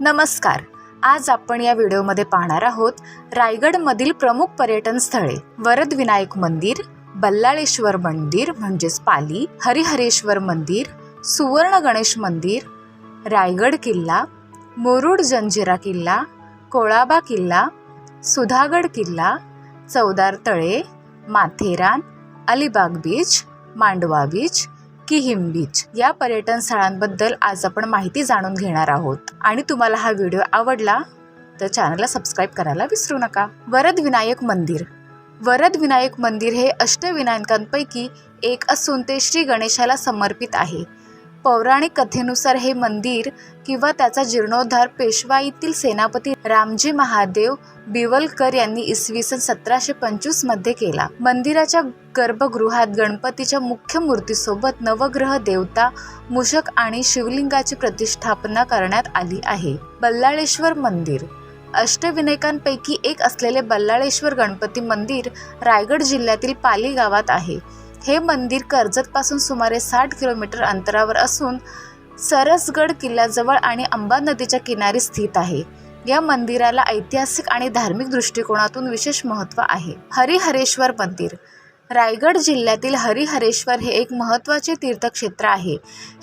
नमस्कार. आज आपण या व्हिडिओमध्ये पाहणार आहोत रायगडमधील प्रमुख पर्यटन स्थळे वरद विनायक मंदिर बल्लाळेश्वर मंदिर म्हणजेच पाली हरिहरेश्वर मंदिर सुवर्ण गणेश मंदिर रायगड किल्ला मुरुड जंजिरा किल्ला कोळाबा किल्ला सुधागड किल्ला चौदार तळे Matheran Alibag beach Mandwa beach Kihim beach या पर्यटन स्थळांबद्दल आज आपण माहिती जाणून घेणार आहोत. आणि तुम्हाला हा व्हिडिओ आवडला तर चॅनलला सबस्क्राईब करायला विसरू नका. वरद विनायक मंदिर. वरद विनायक मंदिर हे अष्टविनायकांपैकी एक असून ते श्री गणेशाला समर्पित आहे. पौराणिक कथेनुसार हे मंदिर किंवा त्याचा जीर्णोद्धार पेशवाईतील सेनापती रामजी महादेव बिवलकर यांनी इसवी सन सतराशे पंचवीसमध्ये केला. मंदिराच्या गर्भगृहात गणपतीच्या मुख्य मूर्तीसोबत नवग्रह देवता मूषक आणि शिवलिंगाची प्रतिष्ठापना करण्यात आली आहे. बल्लाळेश्वर मंदिर. अष्टविनायकांपैकी एक असलेले बल्लाळेश्वर गणपती मंदिर रायगड जिल्ह्यातील पाली गावात आहे. हे मंदिर कर्जतपासून सुमारे साठ किलोमीटर अंतरावर असून सरसगड किल्ल्याजवळ आणि अंबा नदीच्या किनारी स्थित आहे. या मंदिराला ऐतिहासिक आणि धार्मिक दृष्टिकोनातून विशेष महत्त्व आहे. हरिहरेश्वर मंदिर रायगड जिल्ह्यातील हरिहरेश्वर हे एक महत्त्वाचे तीर्थक्षेत्र आहे.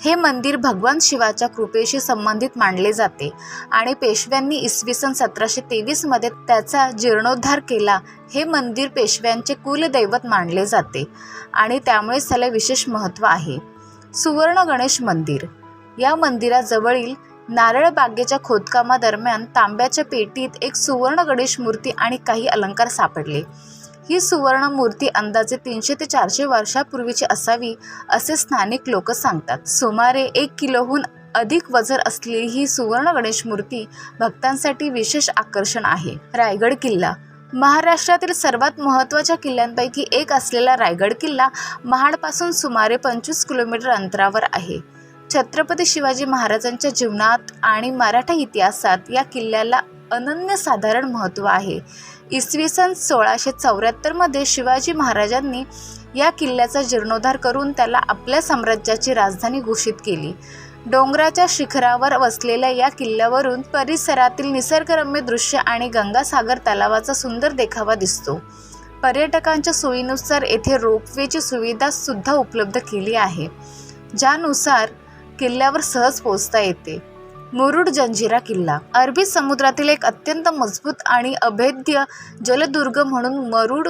हे मंदिर भगवान शिवाच्या कृपेशी संबंधित मानले जाते आणि पेशव्यांनी इसवी सन सतराशे तेवीसमध्ये त्याचा जीर्णोद्धार केला. हे मंदिर पेशव्यांचे कुलदैवत मानले जाते आणि त्यामुळेच त्याला विशेष महत्त्व आहे. सुवर्ण गणेश मंदिर. या मंदिराजवळील नारळ बागेच्या खोदकामादरम्यान तांब्याच्या पेटीत एक सुवर्ण गणेश मूर्ती आणि काही अलंकार सापडले. ही सुवर्ण मूर्ती अंदाजे तीनशे ते चारशे वर्षापूर्वीची असावी असे स्थानिक लोक सांगतात. सुमारे एक किलोहून अधिक वजन असलेली ही सुवर्ण गणेश मूर्ती भक्तांसाठी विशेष आकर्षण आहे. रायगड किल्ला. महाराष्ट्रातील सर्वात महत्त्वाच्या किल्ल्यांपैकी एक असलेला रायगड किल्ला महाडपासून सुमारे पंचवीस किलोमीटर अंतरावर आहे. छत्रपती शिवाजी महाराजांच्या जीवनात आणि मराठा इतिहासात या किल्ल्याला अनन्यसाधारण महत्त्व आहे. इसवी सन सोळाशे चौऱ्याहत्तरमध्ये शिवाजी महाराजांनी या किल्ल्याचा जीर्णोद्धार करून त्याला आपल्या साम्राज्याची राजधानी घोषित केली. डोंगराच्या शिखरावर वसलेल्या या किल्ल्यावरून परिसरातील निसर्गरम्य दृश्य आणि गंगासागर तलावाचा सुंदर देखावा दिसतो. पर्यटकांच्या सोयीनुसार येथे रोपवेची सुविधा सुद्धा उपलब्ध केली आहे. ज्यानुसार किल्ल्यावर सहज पोहोचता येते. मुरुड जंजिरा किल्ला. अरबी समुद्रातील एक अत्यंत मजबूत आणि अभेद्य जलदुर्ग म्हणून मरुड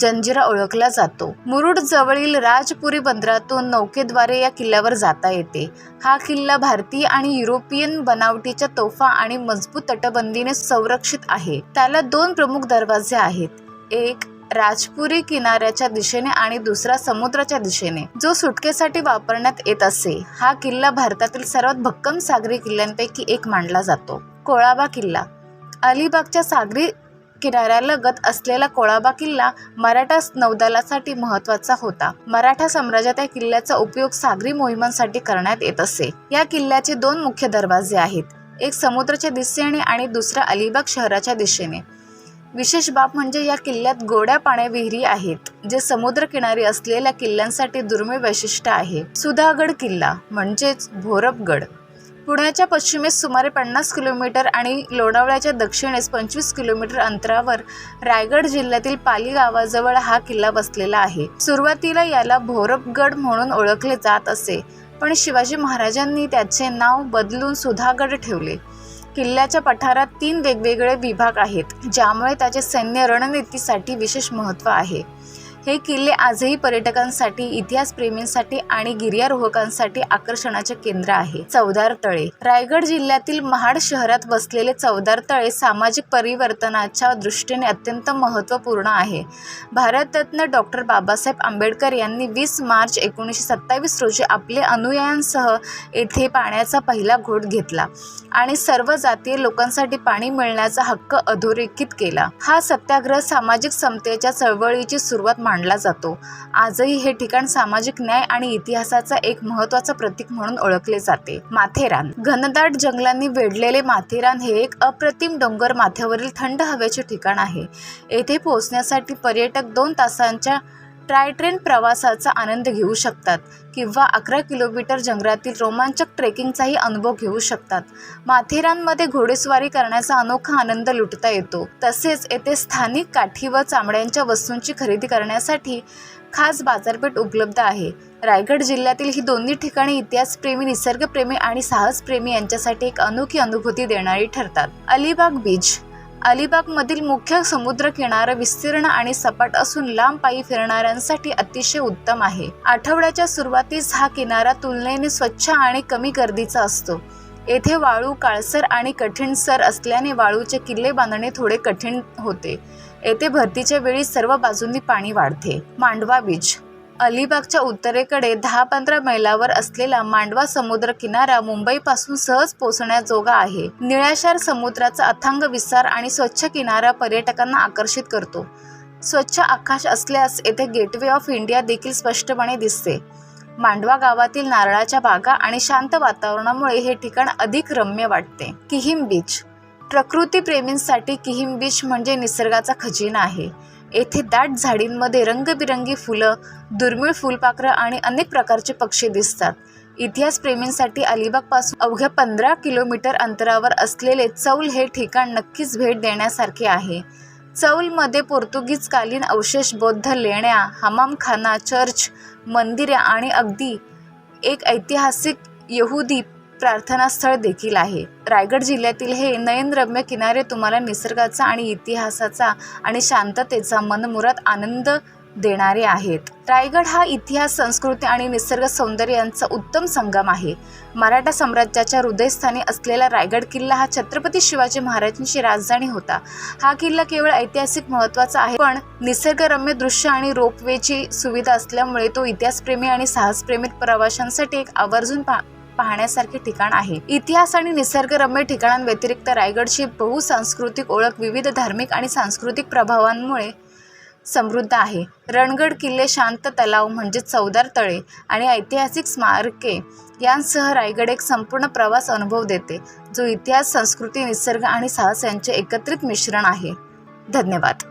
जंजिरा ओळखला जातो. मुरुड जवळील राजपुरी बंदरातून नौकेद्वारे या किल्ल्यावर जाता येते. हा किल्ला भारतीय आणि युरोपियन बनावटीच्या तोफा आणि मजबूत तटबंदीने संरक्षित आहे. त्याला दोन प्रमुख दरवाजे आहेत. एक राजपुरी किनाऱ्याच्या दिशेने आणि दुसरा समुद्राच्या दिशेने जो सुटकेसाठी वापरण्यात येत असे. हा किल्ला भारतातील सर्वात भक्कम सागरी किल्ल्यांपैकी एक मानला जातो. कोळाबा किल्ला. अलिबागच्या सागरी किनाऱ्यालगत असलेला कोळाबा किल्ला मराठा नौदलासाठी महत्त्वाचा होता. मराठा साम्राज्यात या किल्ल्याचा उपयोग सागरी मोहिमांसाठी करण्यात येत असे. या किल्ल्याचे दोन मुख्य दरवाजे आहेत. एक समुद्राच्या दिशेने आणि दुसरा अलिबाग शहराच्या दिशेने. विशेष बाब म्हणजे या किल्ल्यात गोड्या पाण्या विहिरी आहेत जे समुद्रकिनारी असलेल्या किल्ल्यांसाठी दुर्मिळ वैशिष्ट्य आहे. सुधागड किल्ला म्हणजेच भोरपगड. पुण्याच्या पश्चिमेस सुमारे पन्नास किलोमीटर आणि लोणावळ्याच्या दक्षिणेस पंचवीस किलोमीटर अंतरावर रायगड जिल्ह्यातील पाली गावाजवळ हा किल्ला बसलेला आहे. सुरुवातीला याला भोरपगड म्हणून ओळखले जात असे पण शिवाजी महाराजांनी त्याचे नाव बदलून सुधागड ठेवले. किल्ल्याच्या पठारात तीन वेगवेगळे विभाग आहेत ज्यामुळे त्याचे सैन्य रणनीतीसाठी विशेष महत्त्व आहे. हे किल्ले आजही पर्यटकांसाठी इतिहासप्रेमींसाठी आणि गिर्यारोहकांसाठी आकर्षणाचे केंद्र आहे. चौदार तळे. रायगड जिल्ह्यातील महाड शहरात वसलेले चौदार तळे सामाजिक परिवर्तनाच्या दृष्टीने अत्यंत महत्त्वपूर्ण आहे. भारतरत्न डॉक्टर बाबासाहेब आंबेडकर यांनी वीस मार्च एकोणीसशे सत्तावीस रोजी आपले अनुयायांसह येथे पाण्याचा पहिला घोट घेतला आणि सर्व जातीय लोकांसाठी पाणी मिळण्याचा हक्क अधोरेखित केला. हा सत्याग्रह सामाजिक समतेच्या चळवळीची सुरुवात मानला जातो. आजही हे ठिकाण सामाजिक न्याय आणि इतिहासाचा एक महत्त्वाचा प्रतीक म्हणून ओळखले जाते. माथेरान. घनदाट जंगलांनी वेढलेले माथेरान हे एक अप्रतिम डोंगर माथ्यावरील थंड हवेचे ठिकाण आहे. येथे पोहोचण्यासाठी पर्यटक दोन तासांच्या ट्राय ट्रेन प्रवासाचा आनंद घेऊ शकतात किंवा अकरा किलोमीटर जंगलातील रोमांचक ट्रेकिंगचाही अनुभव घेऊ शकतात. माथेरानमध्ये घोडेस्वारी करण्याचा अनोखा आनंद लुटता येतो. तसेच येथे स्थानिक काठी व चामड्यांच्या वस्तूंची खरेदी करण्यासाठी खास बाजारपेठ उपलब्ध आहे. रायगड जिल्ह्यातील ही दोन्ही ठिकाणे इतिहासप्रेमी निसर्गप्रेमी आणि साहसप्रेमी यांच्यासाठी एक अनोखी अनुभूती देणारी ठरतात. अलिबाग बीच अलिबागमधील मुख्य समुद्रकिनारा विस्तीर्ण आणि सपाट असून लांब पायी फिरणाऱ्यांसाठी अतिशय उत्तम आहे. आठवड्याच्या सुरुवातीस हा किनारा तुलनेने स्वच्छ आणि कमी गर्दीचा असतो. येथे वाळू काळसर आणि कठीणसर असल्याने वाळूचे किल्ले बांधणे थोडे कठीण होते. येथे भरतीच्या वेळी सर्व बाजूंनी पाणी वाढते. मांडवा बीच अलिबागच्या उत्तरेकडे दहा पंधरा मैलावर असलेला मांडवा समुद्र किनारा मुंबईपासून सहज पोहोचण्याजोगा आहे. निळाशार समुद्राचा अथांग विस्तार आणि स्वच्छ किनारा पर्यटकांना आकर्षित करतो. स्वच्छ आकाश असल्यास येथे गेटवे ऑफ इंडिया देखील स्पष्टपणे दिसते. मांडवा गावातील नारळाच्या बागा आणि शांत वातावरणामुळे हे ठिकाण अधिक रम्य वाटते. किहिम बीच. प्रकृतीप्रेमींसाठी किहिम बीच म्हणजे निसर्गाचा खजिना आहे. येथे दाट झाडींमध्ये रंगबिरंगी फुलं दुर्मिळ फुलपाखरं आणि अनेक प्रकारचे पक्षी दिसतात. इतिहासप्रेमींसाठी अलिबागपासून अवघ्या पंधरा किलोमीटर अंतरावर असलेले चौल हे ठिकाण नक्कीच भेट देण्यासारखे आहे. चौलमध्ये पोर्तुगीजकालीन अवशेष बौद्ध लेण्या हमामखाना चर्च मंदिरे आणि अगदी एक ऐतिहासिक यहुदी प्रार्थनास्थळ देखील आहे. रायगड जिल्ह्यातील हे नयनरम्य किनारे तुम्हाला निसर्गाचा आणि इतिहासाचा आणि शांततेचा मनमुराद आनंद देणारे आहेत. रायगड हा इतिहास संस्कृती आणि निसर्ग सौंदर्य यांचा उत्तम संगम आहे. मराठा साम्राज्याच्या हृदयस्थानी असलेला रायगड किल्ला हा छत्रपती शिवाजी महाराजांची राजधानी होता. हा किल्ला केवळ ऐतिहासिक महत्त्वाचा आहे पण निसर्गरम्य दृश्य आणि रोपवेची सुविधा असल्यामुळे तो इतिहासप्रेमी आणि साहसप्रेमी प्रवाशांसाठी एक आवर्जून पा पाहण्यासारखे ठिकाण आहे. इतिहास आणि निसर्गरम्य ठिकाणांव्यतिरिक्त रायगडची बहुसांस्कृतिक ओळख विविध धार्मिक आणि सांस्कृतिक प्रभावांमुळे समृद्ध आहे. रणगड किल्ले शांत तलाव म्हणजे चौदार तळे आणि ऐतिहासिक स्मारके यांसह रायगड एक संपूर्ण प्रवास अनुभव देते जो इतिहास संस्कृती निसर्ग आणि साहस यांचे एकत्रित मिश्रण आहे. धन्यवाद.